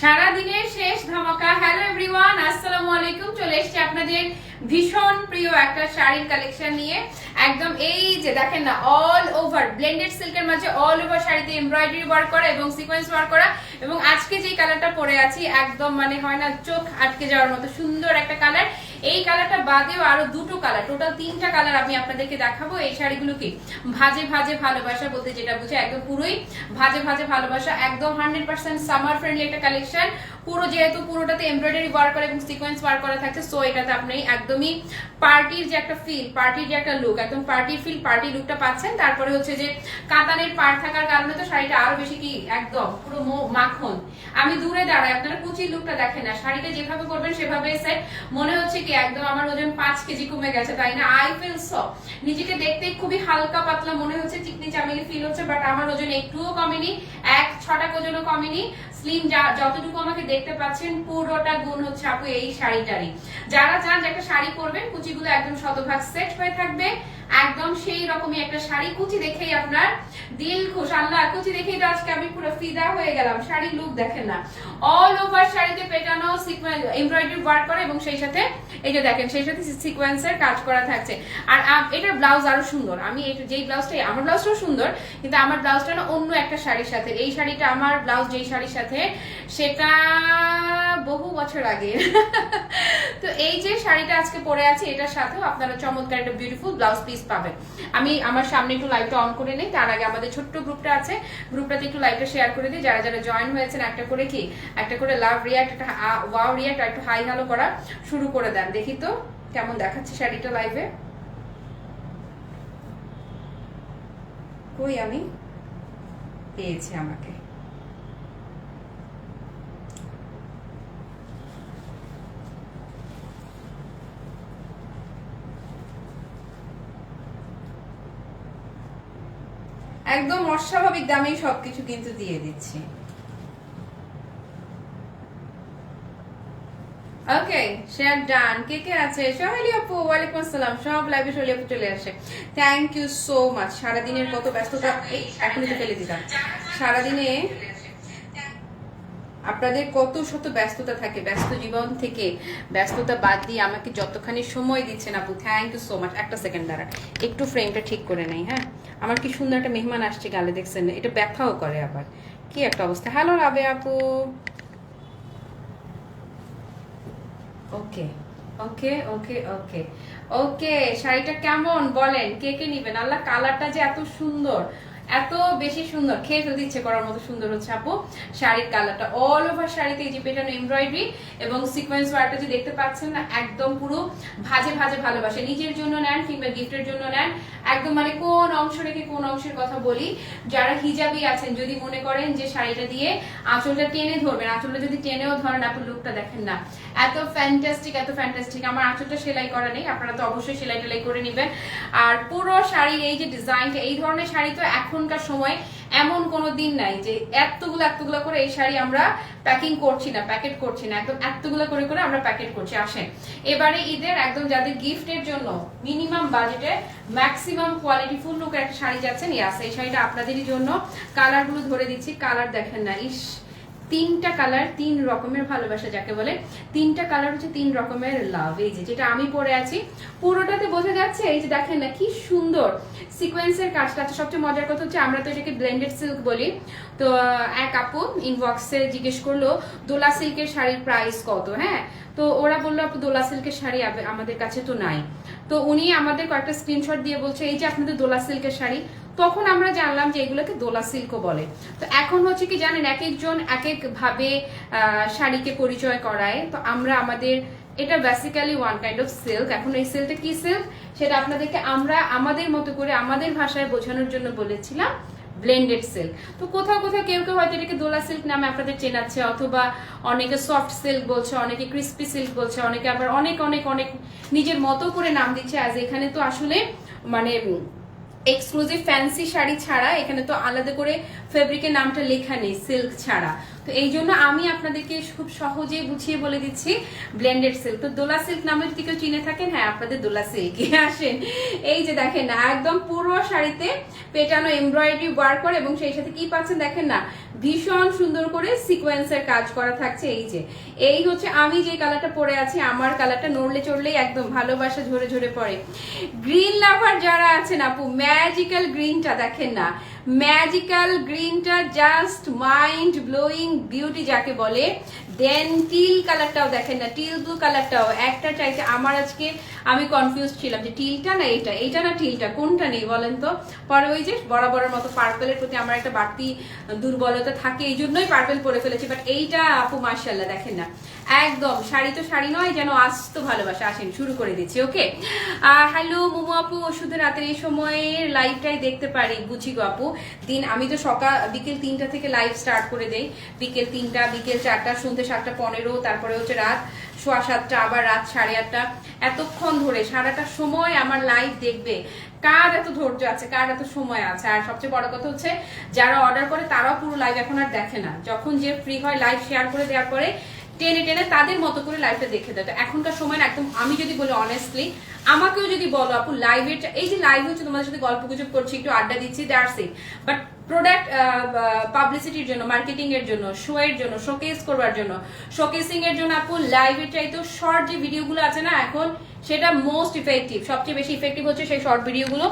সারা দিনের শেষ ধামাকা। হ্যালো এভরিওয়ান আসসালামু আলাইকুম। চলে এসেছি আপনাদের ভীষণ প্রিয় একটা শাড়ির কালেকশন নিয়ে। একদম এই যে দেখেন না অল ওভার ব্লেন্ডেড সিল্কের মাঝে অল ওভার শাড়িতে এমব্রয়ডারি ওয়ার্ক করা এবং সিকোয়েন্স ওয়ার্ক করা। এবং আজকে যে কালারটা পরে আছি, একদম মানে হয় না, চোখ আটকে যাওয়ার মতো সুন্দর একটা কালার এই কালারটা বাদেও আরও দুটো কালার টোটাল তিনটা কালার আমি আপনাদেরকে দেখাবো। এই শাড়িগুলোকে ভাজে ভাজে ভালোবাসা বলতে যেটা বুঝে একদম পুরোই ভাজে ভাজে ভালোবাসা, একদম হান্ড্রেড পার্সেন্ট সামার ফ্রেন্ডলি একটা কালেকশন পুরো যেহেতু পুরোটাতে এমব্রয়ডারি ওয়ার্ক করা এবং সিকোয়েন্স ওয়ার্ক করা থাকছে সো এটাতে আপনি একদমই পার্টির যে একটা ফিল পার্টির যে একটা লুক একদম পার্টির ফিল পার্টি লুকটা পাচ্ছেন। তারপরে হচ্ছে যে কাতানের পার থাকার কারণে তো শাড়িটা আরও বেশি কি একদম পুরো মাখন। আমি দূরে দাঁড়াই, আপনারা কুচির লুকটা দেখেন না। শাড়িটা যেভাবে করবেন সেভাবে সেট মনে হচ্ছে কি একদম আমার ওজন পাঁচ কেজি কমে গেছে, তাই না? আই ফিল সো নিজেকে দেখতে খুবই হালকা পাতলা মনে হচ্ছে চিকনি চামেলি ফিল হচ্ছে বাট আমার ওজন একটুও কমেনি, এক ছটা ওজনও কমেনি। স্লিম যতটুকু আমাকে দেখতে পাচ্ছেন, পুরোটা গুণ হচ্ছে আপু এই শাড়িটারই। যারা চান যে একটা শাড়ি পরবেন, কুচিগুলো একদম শতভাগ সেট হয়ে থাকবে। একদম সেই রকমই একটা শাড়ি। কুচি দেখেই আপনার দিল খুশ। আল্লাহ, কুচি দেখেই তো আজকে আমি পুরো ফিদা হয়ে গেলাম। শাড়ি লুক দেখেন না। অল ওভার শাড়িতে পেটানো সিকোয়েন্স এমব্রয়ডারি ওয়ার্ক করে এবং সেই সাথে এই যে দেখেন, সেই সাথে সিকোয়েন্সের কাজ করা থাকছে। আর এটার ব্লাউজ আরও সুন্দর। আমি যেই ব্লাউজটাই আমার ব্লাউজটাও সুন্দর, কিন্তু আমার ব্লাউজটা না অন্য একটা শাড়ির সাথে। এই শাড়িটা আমার ব্লাউজ যেই শাড়ির সাথে, সেটা বহু বছর আগে। তো এই যে শাড়িটা আজকে পরে আছে, এটার সাথেও আপনারা চমৎকার একটা বিউটিফুল ব্লাউজ পিস পাবেন আমি আমার সামনে একটু লাইটটা অন করে নেই, তার আগে আমাদের ছোট্ট গ্রুপটা আছে। গ্রুপটাতে একটু লাইটটা শেয়ার করে দিই। যারা যারা জয়েন হয়েছেন, একটা করে কি? একটা করে লাভ রিয়াক্ট একটা ওয়াও রিয়াক্ট একটু হাই হ্যালো করা শুরু করে দেন। দেখি তো কেমন দেখাচ্ছে শাড়িটা লাইভে কই আমি? পেয়েছি আমাকে। একদম অস্বাভাবিক দামেই সবকিছু কিন্তু দিয়ে দিচ্ছি। ওকে শেয়ার ডান কে কে আছে? সোহেলি আপু, ওয়ালাইকুম আসসালাম। সব লাইভে সোহেলি আপু চলে আসে। থ্যাংক ইউ সো মাচ সারাদিনের কত ব্যস্ততা? এখনই তো ফেলে দিতাম সারাদিনে আপনাদের কত শত ব্যস্ততা থাকে। ব্যস্ত জীবন থেকে ব্যস্ততা বাদ দিয়ে আমাকে যতখানি সময় দিচ্ছেন আপু থ্যাংক ইউ সো মাচ একটা সেকেন্ড দাঁড়া একটু ফ্রেমটা ঠিক করে নেই হ্যাঁ? আমার কি সুন্দর একটা মেহমান আসছে গালে, দেখছেন? এটা ব্যথাও করে আবার। কি একটা অবস্থা। হ্যালো রাবে আপু। ওকে ওকে ওকে ওকে ওকে শাড়িটা কেমন? বলেন, কে কে নিবেন? আল্লাহ কালারটা যে এত সুন্দর, এত বেশি সুন্দর। খেয়ে ফেলতে ইচ্ছে করার মতো সুন্দর হচ্ছে আপু। শাড়ির কালারটা অল ওভার শাড়িতে এই যে পেটানো এমব্রয়ডারি এবং সিকোয়েন্স ওয়ার্কটা যে দেখতে পাচ্ছেন না, একদম পুরো ভাজে ভাজে ভালোবাসে। নিজের জন্য নেন কিংবা গিফটের জন্য নেন। একদম মানে কোন অংশ রেখে কোন অংশের কথা বলি। যারা হিজাবি আছেন, যদি মনে করেন যে শাড়িটা দিয়ে আঁচলটা টেনে ধরবেন, আঁচলটা যদি টেনেও ধরেন, আপনি লুকটা দেখেন না। এত ফ্যান্টাস্টিক এত ফ্যান্টাস্টিক আমার আঁচলটা সেলাই করা নেই, আপনারা তো অবশ্যই সেলাই টেলাই করে নেবেন। আর পুরো শাড়ির এই যে ডিজাইনটা এই ধরনের শাড়ি তো এখনকার সময় এমন কোনো দিন নাই যে এতগুলো এতগুলো করে এই শাড়ি আমরা প্যাকিং করছি না প্যাকেট করছি না, একদম এতগুলো করে করে আমরা প্যাকেট করছি। আসেন, এবারে ঈদের একদম যাদের গিফটের জন্য মিনিমাম বাজেটে ম্যাক্সিমাম কোয়ালিটি ফুল লুকের একটা শাড়ি যাচ্ছেন ইয়াস এই শাড়িটা আপনাদেরই জন্য। কালারগুলো ধরে দিচ্ছি কালার দেখেন না, ইস তিনটা কালার তিন রকমের ভালোবাসা যাকে বলে। তিনটা কালার হচ্ছে তিন রকমের লাভ এই যে যেটা আমি পরে আছি, পুরোটাতে বোঝা যাচ্ছে, এই যে দেখেন না কি সুন্দর সিকোয়েন্সের কাজটা আছে। সবচেয়ে মজার কথা হচ্ছে, আমরা তো এটাকে ব্লেন্ডেড সিল্ক বলি। তো, এক আপু ইনবক্সে জিজ্ঞেস করল, দোলা সিল্কের শাড়ির প্রাইস কত? হ্যাঁ? তো ওরা বলল, আপু, দোলা সিল্কের শাড়ি আমাদের কাছে তো নাই। তো উনি আমাদের কয়েকটা স্ক্রিনশট দিয়ে বলছে, এই যে আপনাদের দোলা সিল্কের শাড়ি তখন আমরা জানলাম যে এগুলোকে দোলা সিল্কও বলে। তো এখন হচ্ছে কি জানেন এক একজন এক এক ভাবে শাড়িকে পরিচয় করায়। তো আমরা আমাদের, এটা basically one kind of silk এখন এই সিল্কটা কি সিল্ক সেটা আপনাদেরকে আমরা আমাদের মতো করে আমাদের ভাষায় বোঝানোর জন্য বলেছিলাম ব্লেন্ডেড সিল্ক তো কোথাও কোথাও কেউ কেউ হয়তো এটাকে দোলা সিল্ক নামে আপনাদের চেনাচ্ছে, অথবা অনেকে সফট সিল্ক বলছে, অনেকে ক্রিস্পি সিল্ক বলছে, অনেকে আবার অনেক অনেক অনেক নিজের মতো করে নাম দিচ্ছে আজ এখানে তো আসলে মানে এক্সক্লুসিভ ফ্যান্সি শাড়ি ছাড়া এখানে তো আলাদা করে ফেব্রিকের নামটা লেখা নেই সিল্ক ছাড়া। তো এই জন্য আমি আপনাদেরকে খুব সহজেই বুঝিয়ে বলে দিচ্ছি ব্লেন্ডেড সিল্ক তো দোলা সিল্ক নামে যদি কেউ চিনে থাকেন হ্যাঁ আপনাদের দোলা সিল্ক আসেন। এই যে দেখেন না, একদম পুরো শাড়িতে পেটানো এমব্রয়ডারি ওয়ার্ক করে এবং সেই সাথে কি পাচ্ছেন দেখেন না, ভীষণ সুন্দর করে সিকোয়েন্সের কাজ করা থাকছে এই যে। এই হচ্ছে আমি যে কালারটা পরে আছি, আমার কালারটা নড়লে চড়লেই একদম ভালোবাসা ঝরে ঝরে পড়ে। গ্রিন লাভার যারা আছেন আপু ম্যাজিক্যাল গ্রিনটা দেখেন না ম্যাজিক্যাল গ্রিনটা জাস্ট মাইন্ড ব্লোয়িং বিউটি যাকে বলে। দেন টিল কালারটাও দেখেন না টিল ব্লু কালারটাও। একটা চাইছে আমার আজকে আমি কনফিউজ ছিলাম যে টিলটা না এটা এটা না টিলটা? কোনটা নেই বলেন তো? পরে ওই যে বরাবরের মতো পার্পেলের প্রতি আমার একটা বাড়তি দুর্বলতা থাকে, এই জন্যই পার্পেল পরে ফেলেছি। বাট এইটা আপু মার্শাল্লাহ দেখেন না। একদম, শাড়ি তো শাড়ি নয়, যেন আস্ত ভালোবাসা। আসেন, শুরু করে দিচ্ছি ওকে হ্যালো মোমো আপু, ওষুধের রাতের এই সময়ের লাইভটাই দেখতে পারি, বুঝি গো আপু? দিন, আমি তো সকাল, বিকেল তিনটা থেকে লাইভ স্টার্ট করে দেই। বিকেল তিনটা, বিকেল চারটা, সন্ধ্যে সাতটা পনেরো, তারপরে হচ্ছে রাত সোয়া সাতটা, আবার রাত সাড়ে আটটা। এতক্ষণ ধরে সারাটা সময় আমার লাইভ দেখবে কার এত ধৈর্য আছে, কার এত সময় আছে। আর সবচেয়ে বড় কথা হচ্ছে, যারা অর্ডার করে তারাও পুরো লাইভ এখন আর দেখে না। যখন যে ফ্রি হয় লাইভ শেয়ার করে দেওয়ার পরে টেনে টেনে তাদের মতো করে লাইভটা দেখে দেয়। তো এখনকার সময় একদম আমি যদি বলি অনেস্টলি আমাকেও যদি বলো আপু লাইভের এই যে লাইভ হচ্ছে, তোমাদের সাথে গল্প গুজব করছি, একটু আড্ডা দিচ্ছি দ্যাটস ইট বাট প্রোডাক্ট পাবলিসিটির জন্য মার্কেটিং এর জন্য শো এর জন্য শোকেস করবার জন্য। শোকেসিং এর জন্য আপু লাইভের চাইতেও শর্ট যে ভিডিওগুলো আছে না, এখন সেটা মোস্ট ইফেক্টিভ সবচেয়ে বেশি ইফেক্টিভ হচ্ছে সেই শর্ট ভিডিওগুলো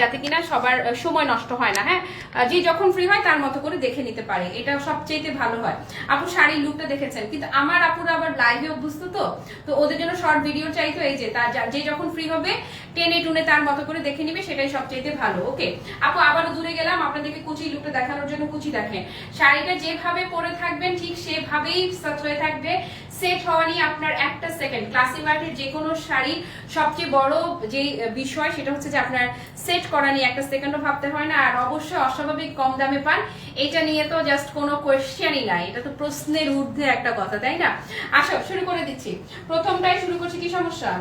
যাতে কিনা সবার সময় নষ্ট হয় না হ্যাঁ? যে যখন ফ্রি হয় তার মতো করে দেখে নিতে পারে, এটা সবচেয়ে ভালো হয়। আপু শাড়ির লুকটা দেখেছেন, কিন্তু আমার আপুরা আবার লাইভে অভ্যস্ত তো তো ওদের জন্য শর্ট ভিডিও চাইতো এই যে, তার যে যখন ফ্রি হবে, টেনে টুনে তার মতো করে দেখে নিবে, সেটাই সবচেয়ে ভালো ওকে আপু আবারও দূরে গেলাম, আপনাদেরকে কুচি লুকটা দেখানোর জন্য কুচি দেখেন। শাড়িটা যেভাবে পরে থাকবেন, ঠিক সেভাবেই হয়ে থাকবে সেট হওয়া নিয়ে আপনার একটা সেকেন্ড ক্লাসি মার্কের যে কোনো শাড়ির সবচেয়ে বড় যে বিষয় সেটা হচ্ছে যে আপনার সেট করা নিয়ে একটা সেকেন্ডও ভাবতে হয় না। আর অবশ্যই অস্বাভাবিক কম দামে পান। এটা নিয়ে তো জাস্ট কোনো কোয়েশ্চেনই নাই। এটা তো প্রশ্নের ঊর্ধ্বে একটা কথা, তাই না? আসো, শুরু করে দিচ্ছি। প্রথমটাই শুরু করছি কি সমস্যা?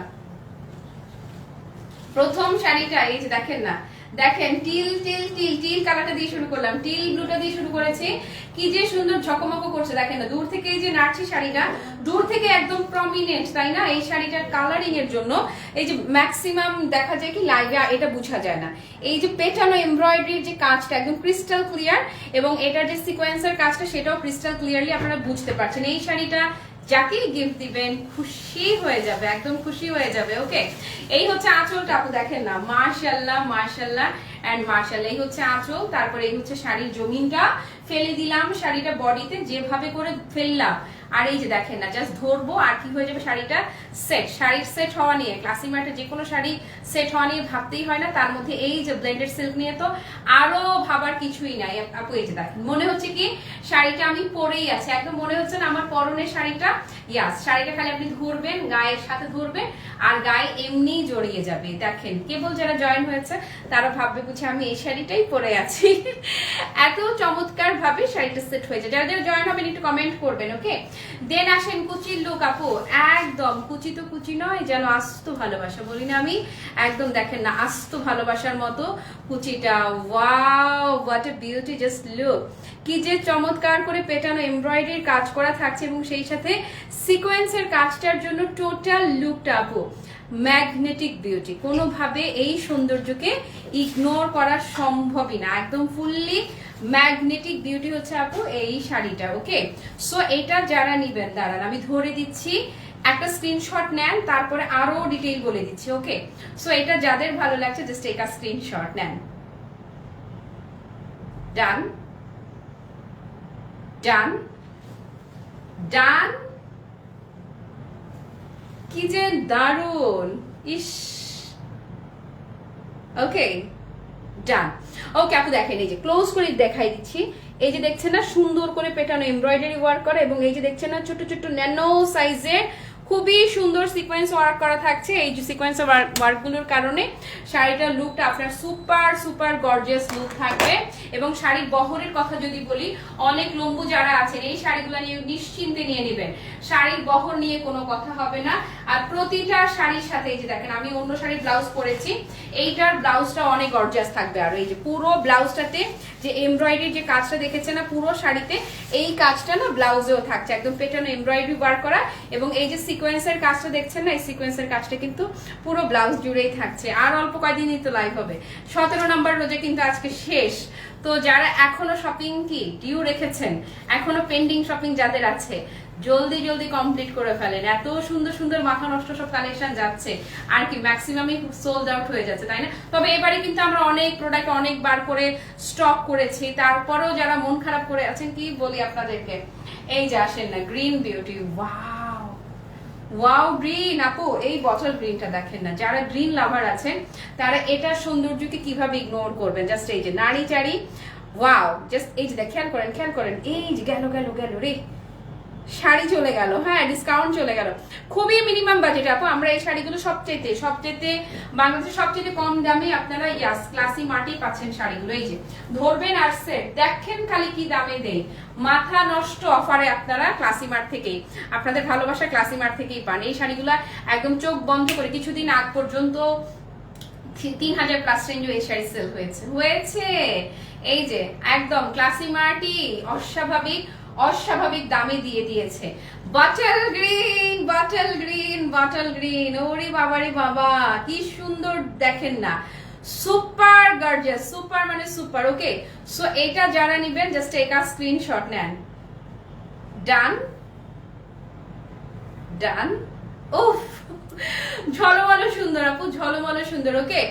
প্রথম শাড়িটা, এই যে দেখেন না। দেখেন টিল টিল টিল টিল কালারটা দিয়ে শুরু করলাম। টিল ব্লুটা দিয়ে শুরু করেছি। কি যে সুন্দর ঝকমক করছে, দেখেন না দূর থেকে এই যে নাড়ছি শাড়িটা, দূর থেকে একদম প্রমিনেন্ট তাই না? এই শাড়িটার কালারিং এর জন্য এই যে ম্যাক্সিমাম দেখা যায় কি লাইভে এটা বোঝা যায় না। এই যে পেটানো এমব্রয়ডারির যে কাজটা একদম ক্রিস্টাল ক্লিয়ার এবং এটার যে সিকোয়েন্সের কাজটা, সেটাও ক্রিস্টাল ক্লিয়ারলি আপনারা বুঝতে পারছেন। এই শাড়িটা যাকেই গিফট দিবেন, খুশি হয়ে যাবে, একদম খুশি হয়ে যাবে ওকে এই হচ্ছে আঁচলটা, আপু, দেখেন না মার্শাল্লাহ মার্শাল্লাহ এন্ড মার্শাল্লাহ এই হচ্ছে আঁচল, তারপরে এই হচ্ছে শাড়ির জমিনটা ফেলে দিলাম শাড়িটা বডিতে যেভাবে করে ফেললাম। আর এই যে দেখেন না জাস্ট ধরবো আর কি হয়ে যাবে শাড়িটা? সেট শাড়ির সেট হওয়া নিয়ে ক্লাসিক মার্টে যে কোনো শাড়ি সেট হওয়া নিয়ে ভাবতেই হয় না, তার মধ্যে এই যে ব্লেন্ডেড সিল্ক নিয়ে তো আরও ভাবার কিছুই নাই। আপু এই যে দেখেন, মনে হচ্ছে কি শাড়িটা আমি পরেই আছি, একদম মনে হচ্ছে না আমার পরনের শাড়িটা। ইয়াস শাড়িটা খালি আপনি ধরবেন, গায়ের সাথে ধরবেন, আর গায়ে এমনি জড়িয়ে যাবে। দেখেন, কেবল যারা জয়েন হয়েছে, তারা ভাববে বুঝে আমি এই শাড়িটাই পরে আছি। এত চমৎকার ভাবে শাড়িটা সেট হয়ে হয়েছে। যারা যারা জয়েন হবেন, একটু কমেন্ট করবেন ওকে দেন আসেন কুচির লোক আপু। একদম কুচি তো কুচি নয়, যেন আস্ত ভালোবাসা বলি না আমি। একদম দেখেন না, আস্ত ভালোবাসার মতো কুচিটা। Wow a beauty just look কি যে চমৎকার করে পেটানো এমব্রয়ডারির কাজ করা থাকছে এবং সেই সাথে সিকোয়েন্সের কাজটার জন্য টোটাল লুকটা আপু। Magnetic beauty. কোনোভাবে এই সৌন্দর্যকে ইগনোর করা সম্ভবই না। একদম ফুললি ম্যাগনেটিক বিউটি হচ্ছে আপু এই শাড়িটা ওকে সো এটা যারা নিবেন, দাঁড়ান, আমি ধরে দিচ্ছি। একটা স্ক্রিনশট নেন, তারপরে আরও ডিটেইল বলে দিচ্ছি ওকে সো এটা যাদের ভালো লাগছে জাস্ট এটা স্ক্রিনশট নেন। ডান ডান ডান কি যে দারুণ ইস। ওকে ডান ওকে আপু দেখেন, এই যে ক্লোজ করে দেখাই দিচ্ছি। এই যে দেখছেন না, সুন্দর করে পেটানো এমব্রয়ডারি ওয়ার্ক করা এবং এই যে দেখছেন না, ছোট ছোট ন্যানো সাইজের খুবই সুন্দর সিকোয়েন্স ওয়ার্ক করা থাকছে। এই যে সিকোয়েন্স ওয়ার্কগুলোর কারণে শাড়িটার লুকটা আপনার সুপার সুপার গর্জিয়াস লুক থাকবে। এবং শাড়ির বহরের কথা যদি বলি, অনেক লম্বু যারা আছেন, এই শাড়িগুলো নিয়ে নিশ্চিন্তে নিয়ে নেবেন। শাড়ির বহর নিয়ে কোনো কথা হবে না। আর প্রতিটা শাড়ির সাথে এই যে দেখেন, আমি অন্য শাড়ির ব্লাউজ পরেছি, এইটার ব্লাউজটা অনেক গর্জিয়াস থাকবে। আর এই যে পুরো ব্লাউজটাতে যে এমব্রয়ডারি যে কাজটা দেখেছে না, পুরো শাড়িতে, এই কাজটা না ব্লাউজেও থাকছে। একদম পেটানো এমব্রয়ডারি ওয়ার্ক করা এবং এই যে সিকোয়েন্সের কাজটা দেখছেন না, এই সিকোয়েন্সের কাজটা কিন্তু পুরো ব্লাউজ জুড়েই থাকছে। আর অল্প কয়দিনই তো লাইভ হবে। সতেরো নম্বর রোজে কিন্তু আজকে শেষ। তো যারা এখনও শপিং কি ডিউ রেখেছেন, এখনও পেন্ডিং শপিং যাদের আছে জলদি জলদি কমপ্লিট করে ফেলেন। এত সুন্দর সুন্দর মাথা নষ্ট সব কালেকশন যাচ্ছে। আর কি ম্যাক্সিমামই সোল্ড আউট হয়ে যাচ্ছে, তাই না? তবে এবারে কিন্তু আমরা অনেক প্রোডাক্ট অনেকবার করে স্টক করেছি। তারপরেও যারা মন খারাপ করে আছেন, কি বলি আপনাদেরকে? এই যে আসেন না green beauty wow wow green আপু, এই বছর গ্রিনটা দেখেন না। যারা গ্রিন লাভার আছেন, তারা এটার সৌন্দর্যকে কীভাবে ইগনোর করবেন? জাস্ট এই যে নারী চারি ওয়াও জাস্ট এই যে, খেয়াল করেন খেয়াল করেন, এই যে গেল গেল গেল রে। শাড়ি চলে গেল হ্যাঁ ডিসকাউন্ট চলে গেল। খুবই মিনিমাম বাজেট আপু, আমরা এই শাড়িগুলো সবচেয়ে সবচেয়ে বাংলাদেশের সবচেয়ে কম দামে আপনারা ইয়াস ক্লাসি মাটি পাচ্ছেন শাড়িগুলো। এই যে, ধরবেন আর সেট দেখেন খালি কি দামে দেয়। মাথা নষ্ট অফারে আপনারা ক্লাসি মার্ট থেকেই, আপনাদের ভালোবাসা ক্লাসি মার্ট থেকেই পান। এই শাড়িগুলা একদম চোখ বন্ধ করে কিছুদিন আগ পর্যন্ত তিন হাজার প্লাস রেঞ্জও এই শাড়ি সেল হয়েছে। হয়েছে! এই যে, একদম ক্লাসি মার্টি অস্বাভাবিক। অস্বাভাবিক দামে দিয়ে দিয়েছে। Bottle green bottle green bottle green. ওরে বাবারে বাবা, কি সুন্দর দেখেন না। সুপার গার্জেস সুপার মানে সুপার, ওকে? সো এটা যারা নিবেন জাস্ট একা স্ক্রিনশট নেন। ডান ডান উফ ঝলমলো সুন্দর আপু, ঝলমলো সুন্দর ওকে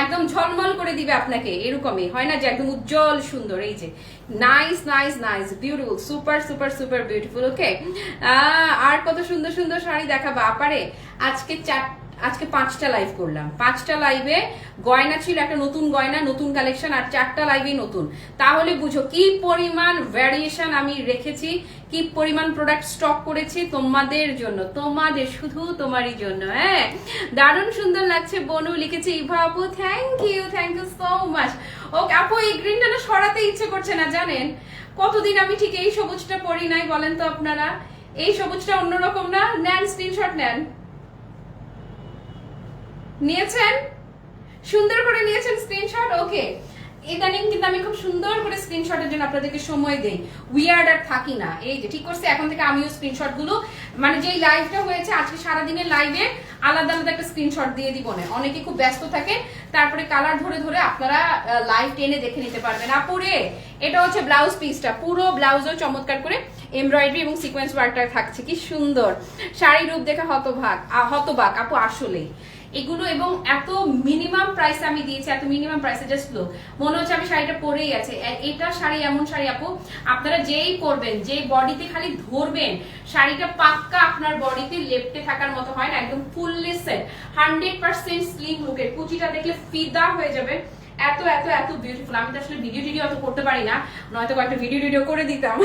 একদম ঝলমল করে দিবে আপনাকে, এরকমই, হয় না যে একদম উজ্জ্বল সুন্দর, এই যে। Nice nice nice beautiful super super super beautiful okay আর কত সুন্দর সুন্দর শাড়ি দেখাবা, আপারে, আজকে চার, আজকে পাঁচটা লাইভ করলাম। পাঁচটা লাইভে গয়না ছিল, একটা নতুন গয়না, নতুন কালেকশন আর চারটা লাইভে নতুন। তাহলে বুঝো কি পরিমাণ ভ্যারিয়েশন আমি রেখেছি কি পরিমাণ প্রোডাক্ট স্টক করেছি তোমাদের জন্য? তোমাদের, শুধু তোমারই জন্য হ্যাঁ? দারুণ সুন্দর লাগছে বনু, লিখেছে ইভা আপু thank you thank you so much okay আপু, এই গ্রিনটা না সরাতে ইচ্ছে করছে না, জানেন? কতদিন আমি ঠিক এই সবুজটা পরি নাই বলেন তো আপনারা? এই সবুজটা অন্যরকম না? নেন স্ক্রিনশট নেন। নিয়েছেন? সুন্দর করে নিয়েছেন স্ক্রিনশট ওকে ইদানিং কিন্তু আমি খুব সুন্দর করে স্ক্রিনশটের জন্য আপনাদেরকে সময় দেই। উইয়ার্ড আর থাকি না। এই যে, ঠিক করছে, এখন থেকে আমিও স্ক্রিনশটগুলো মানে যেই লাইভটা হয়েছে, আজকে সারাদিনের লাইভে আলাদা আলাদা একটা স্ক্রিনশট দিয়ে দিব না। অনেকে খুব ব্যস্ত থাকে, তারপরে কালার ধরে ধরে আপনারা লাইভ টেনে দেখে নিতে পারবেন। আপুরে, এটা হচ্ছে ব্লাউজ পিসটা পুরো ব্লাউজও চমৎকার করে এমব্রয়ডারি এবং সিকোয়েন্স ওয়ার্কটা থাকছে। কি সুন্দর। শাড়ি রূপ দেখে হতভাগ হতবাক। আপু, আসলেই। এগুলো এবং এত মিনিমাম প্রাইসে আমি দিয়েছি, এত মিনিমাম প্রাইসে জাস্ট লো মনে হচ্ছে আমি শাড়িটা পরেই আছে। এটা শাড়ি, এমন শাড়ি আপু, আপনারা যেই পরবেন যে বডিতে খালি ধরবেন, শাড়িটা পাক্কা আপনার বডিতে লেপটে থাকার মতো হয় না, একদম fully set hundred percent slim লুকের কুচিটা দেখলে ফিদা হয়ে যাবে। এত এত এত বিউটিফুল আমি তো আসলে ভিডিও টিডিও অত করতে পারি না। নয়তো কয়েকটা ভিডিও টিডিও করে দিতাম।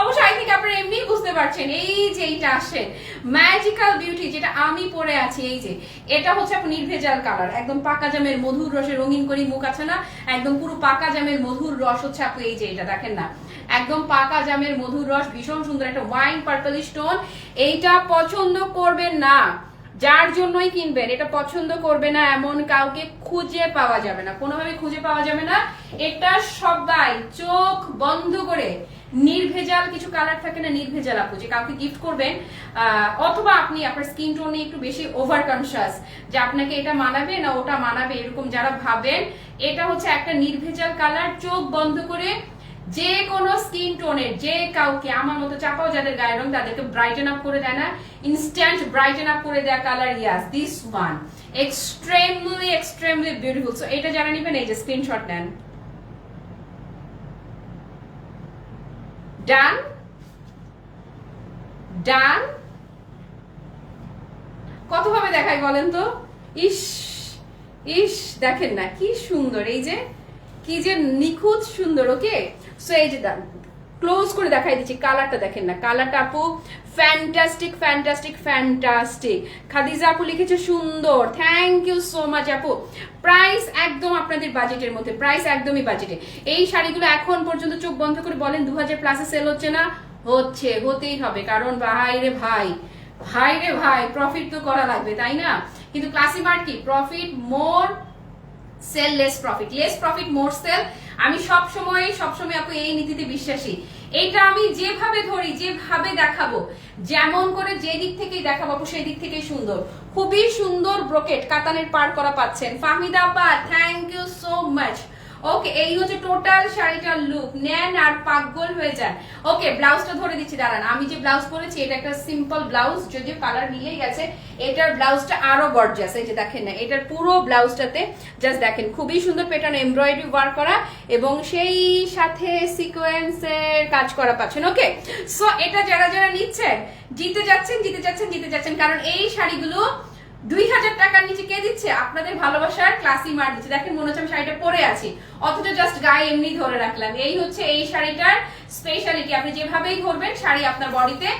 অবশ্য আই থিঙ্ক আপনারা এমনি বুঝতে পারছেন, এই যে এইটা আসে ম্যাজিক্যাল বিউটি যেটা আমি পরে আছি, এই যে, এটা হচ্ছে আপনার নির্ভেজাল কালার একদম পাকা জামের মধুর রসে রঙিন করি মুখ আছে না? একদম পুরো পাকা জামের মধুর রস হচ্ছে আপনি এই যে এটা দেখেন না? একদম পাকা জামের মধুর রস, ভীষণ সুন্দর একটা ওয়াইন পার্পল স্টোন এইটা পছন্দ করবেন না। যার জন্যই কিনবেন, এটা পছন্দ করবে না এমন কাউকে খুঁজে পাওয়া যাবে না। কোনোভাবে খুঁজে পাওয়া যাবে না। এটা সবাই চোখ বন্ধ করে নির্ভেজাল, কিছু কালার থাকে না, নির্ভেজাল আপু, যে কাউকে গিফট করবেন অথবা আপনি আপনার স্কিন টোনে একটু বেশি ওভার কনসিয়াস যে আপনাকে এটা মানাবে না ওটা মানাবে, এরকম যারা ভাবেন, এটা হচ্ছে একটা নির্ভেজাল কালার চোখ বন্ধ করে যে কোনো স্কিন টোনের যে কাউকে, আমার মতো চাপাও যাদের গায়ের রং, তাদেরকে ব্রাইটেন আপ করে দেয় না। ইনস্ট্যান্ট ব্রাইটেন আপ করে দেয়া colour yes this one extremely extremely beautiful so এটা যারা নিবেন, এই যে স্ক্রিনশট নেন। ডান ডান কত ভাবে দেখাই বলেন তো? ইস ইস, দেখেন না, কি সুন্দর। এই যে, কি যে নিখুঁত সুন্দর, ওকে? সো এই যে দাম ক্লোজ করে দেখাই দিচ্ছি, কালারটা দেখেন না। কালারটা আপু ফ্যান্টাস্টিক ফ্যান্টাস্টিক ফ্যান্টাস্টিক খাদিজা আপু লিখেছে সুন্দর। থ্যাংক ইউ সো মাচ আপু। প্রাইস একদম আপনাদের বাজেটের মধ্যে প্রাইস একদমই বাজেটে এই শাড়িগুলো এখন পর্যন্ত চোখ বন্ধ করে বলেন দু হাজার প্লাসে সেল হচ্ছে না? হচ্ছে, হতেই হবে। কারণ ভাই রে ভাই ভাই রে ভাই প্রফিট তো করা লাগবে, তাই না? কিন্তু ক্লাসি মার্ট কি? Profit more sell less profit less profit more sell আমি সব সময় সব সময় আপু এই নীতিতে বিশ্বাসী। এটা আমি যেভাবে ধরি, যেভাবে দেখাবো, যেমন করে যে দিক থেকে দেখাবো আপু, সেই দিক থেকে সুন্দর। খুবই সুন্দর ব্রোকেট, কাতানের পার করা পাচ্ছেন। ফাহমিদা আপা thank you so much okay এই হচ্ছে টোটাল শাড়িটার লুক নেন আর পাগল হয়ে যায় ওকে ব্লাউজটা ধরে দিচ্ছি, দাঁড়ান। আমি যে ব্লাউজ পরেছি, এটা একটা সিম্পল ব্লাউজ যদিও কালার মিলেই গেছে, এটার ব্লাউজটা আরও গর্জাস এই যে দেখেন না, এটার পুরো ব্লাউজটাতে জাস্ট দেখেন, খুবই সুন্দর প্যাটার্ন এমব্রয়ডারি ওয়ার্ক করা এবং সেই সাথে সিকোয়েন্সের কাজ করা পাচ্ছেন ওকে সো এটা যারা যারা নিচ্ছেন, জিতে যাচ্ছেন জিতে যাচ্ছেন জিতে যাচ্ছেন, কারণ এই শাড়িগুলো দুই হাজার টাকার নিচে কে দিচ্ছে? আপনাদের ভালোবাসার ক্লাসি মার দিচ্ছে। দেখেন, মনে হচ্ছে আমি শাড়িটা পরে আছি। অথচ জাস্ট গায়ে এমনি ধরে রাখলাম। এই হচ্ছে এই শাড়িটার স্পেশালিটি আপনি যেভাবেই ধরবেন, শাড়ি আপনার বডিতে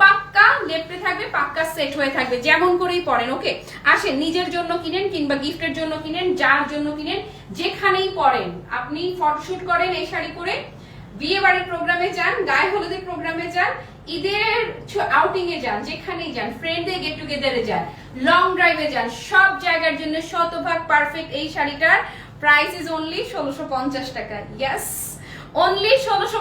পাক্কা লেপটে থাকবে, পাক্কা সেট হয়ে থাকবে। যেমন করেই পরেন ওকে আসেন, নিজের জন্য কিনেন কিংবা গিফটের জন্য কিনেন, যার জন্য কিনেন, যেখানেই পরেন। আপনি ফটোশুট করেন এই শাড়ি পরে। বিয়ে বাড়ির প্রোগ্রামে যান, গায়ে হলুদের প্রোগ্রামে যান ঈদের আউটিং এ যান, যেখানেই যান ফ্রেন্ডে গেট টুগেদারে যান লং ড্রাইভে যান, সব জায়গার জন্য শতভাগ পারফেক্ট এই শাড়িটার প্রাইস ইজ অনলি ষোলোশো পঞ্চাশ টাকা। ইয়েস অনলি ষোলোশো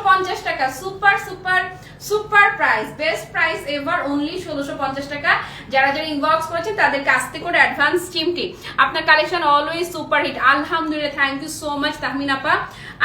টাকা। Super super super price best price ever only ষোলোশো পঞ্চাশ টাকা। যারা যারা ইনবক্স করেছেন তাদের কাছ থেকে করে অ্যাডভান্স চিমটি আপনার কালেকশন অলওয়েজ সুপার হিট আলহামদুলিল্লাহ thank you so much Tahmin আপা।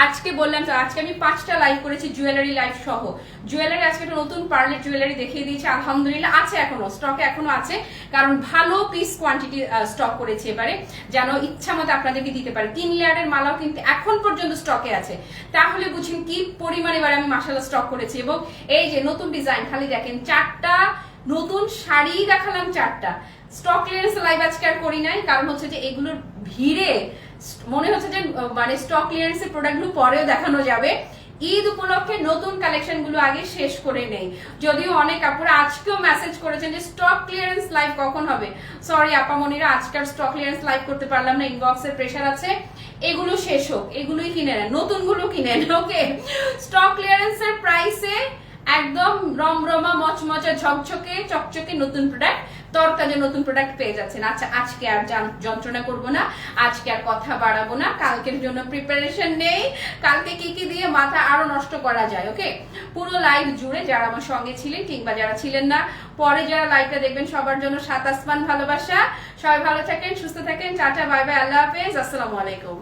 আজকে বললাম তো, আজকে আমি পাঁচটা লাইভ করেছি জুয়েলারি লাইভ সহ। জুয়েলারি আজকে একটা নতুন পার্লের জুয়েলারি দেখিয়ে দিয়েছি, আলহামদুলিল্লাহ আছে এখনও স্টকে এখনও আছে, কারণ ভালো পিস কোয়ান্টিটি স্টক করেছে এবারে, যেন ইচ্ছা মতো আপনাদেরকে দিতে পারে। তিন লেয়ারের মালাও কিন্তু এখন পর্যন্ত স্টকে আছে। তাহলে বুঝুন কি পরিমাণ এবারে আমি মাসালা স্টক করেছি এবং এই যে নতুন ডিজাইন খালি দেখেন চারটা নতুন শাড়ি দেখালাম, চারটা। স্টক ক্লিয়ারেন্স লাইভ আজকে আর করি নাই, কারণ হচ্ছে যে এগুলোর ভিড়ে মনে হচ্ছে যে মানে স্টক ক্লিয়ারেন্সের প্রোডাক্টগুলো পরেও দেখানো যাবে। ঈদ উপলক্ষে নতুন কালেকশনগুলো আগে শেষ করে নেই। যদিও অনেক আপুরা আজকেও মেসেজ করেছেন যে স্টক ক্লিয়ারেন্স লাইভ কখন হবে? সরি আপা আপামনিরা আজকাল স্টক ক্লিয়ারেন্স লাইভ করতে পারলাম না ইনবক্সের প্রেশার আছে। এগুলো শেষ হোক, এগুলোই কিনে নেন। নতুনগুলো কিনে নেন ওকে স্টক ক্লিয়ারেন্সের প্রাইসে একদম রমরমা, মচমচা, ঝকঝকে, চকচকে নতুন প্রোডাক্ট তরকাজে নতুন প্রোডাক্ট পেয়ে যাচ্ছেন। আচ্ছা আজকে আর যন্ত্রণা করব না, আজকে আর কথা বাড়াবো না, কালকের জন্য প্রিপারেশন নেই। কালকে কি কি দিয়ে মাথা আরও নষ্ট করা যায় ওকে পুরো লাইভ জুড়ে যারা আমার সঙ্গে ছিলেন কিংবা যারা ছিলেন না, পরে যারা লাইভটা দেখবেন, সবার জন্য সাত আসমান ভালোবাসা। সবাই ভালো থাকেন, সুস্থ থাকেন। টাটা বাই বাই আল্লাহ হাফেজ। আসসালামু আলাইকুম।